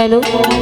hello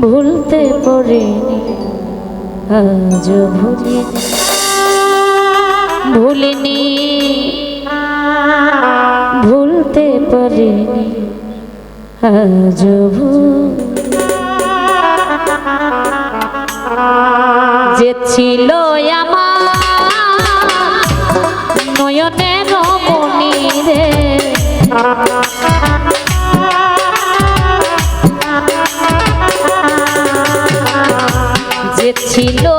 ভুলতে পারিনি আজ ভুলিনি। ভুলিনি ভুলতে পারিনি আজ যে ছিল Chino.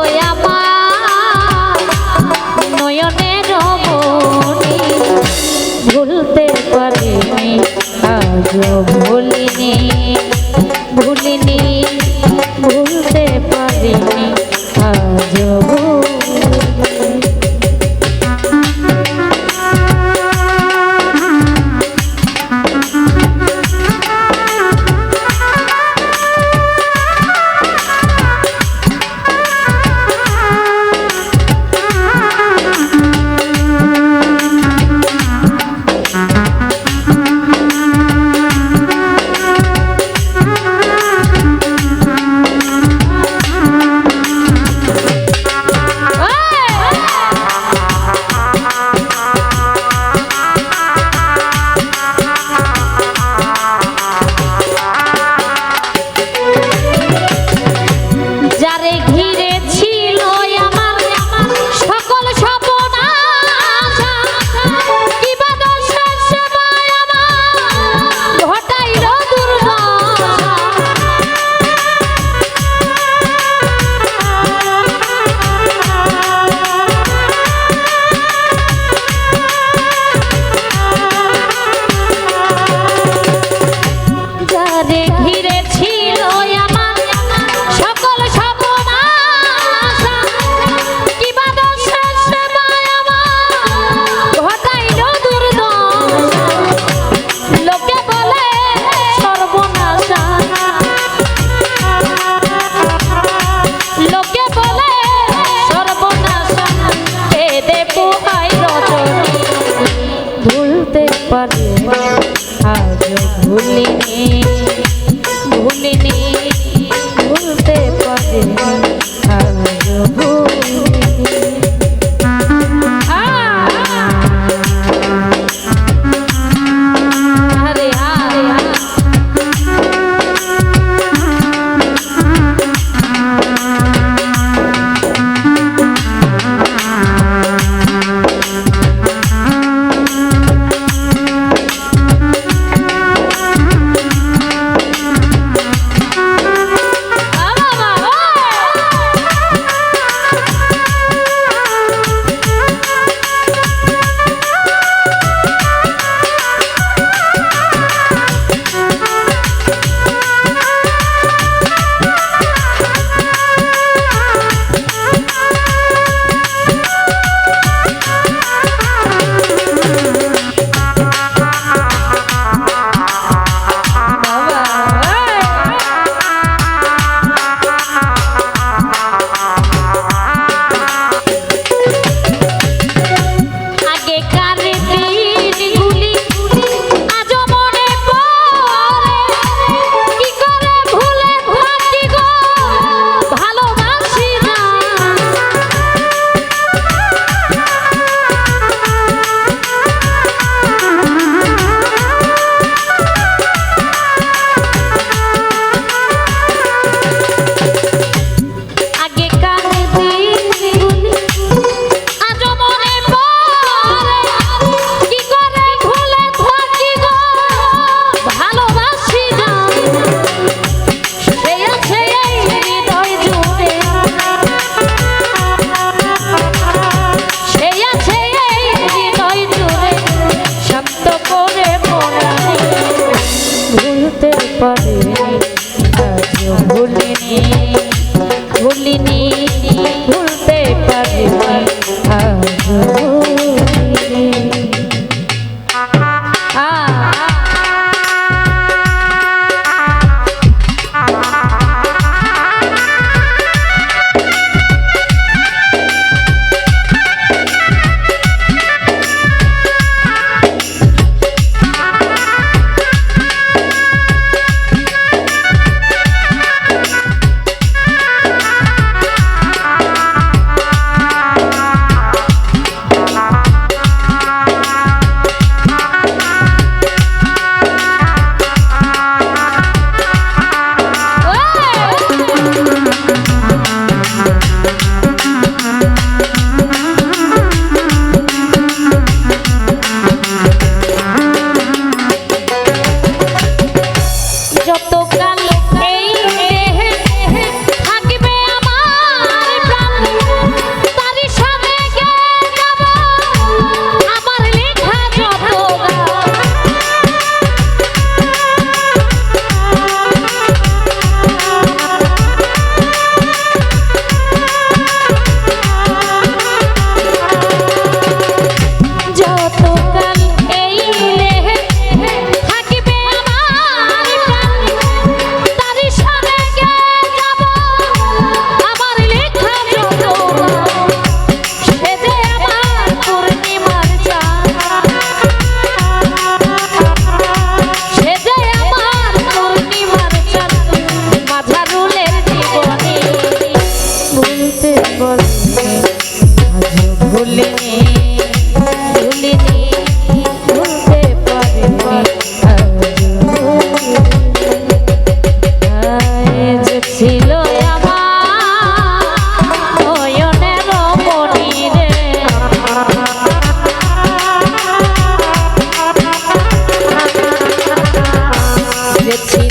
your teeth.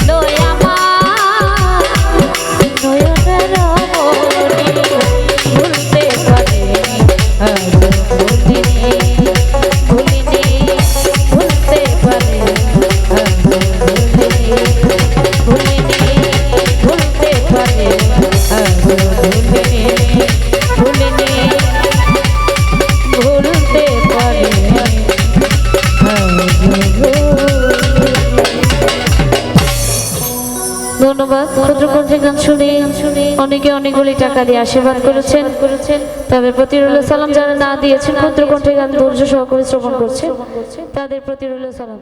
বাবা পুত্রকণ্ঠে গান শুনে অনেকে অনেকগুলি টাকা দিয়ে আশীর্বাদ করেছেন। তবে প্রতি সালাম যারা না দিয়েছেন পুত্রকণ্ঠে গান ধৈর্য সহকারে শ্রবণ করছে তাদের প্রতি সালাম।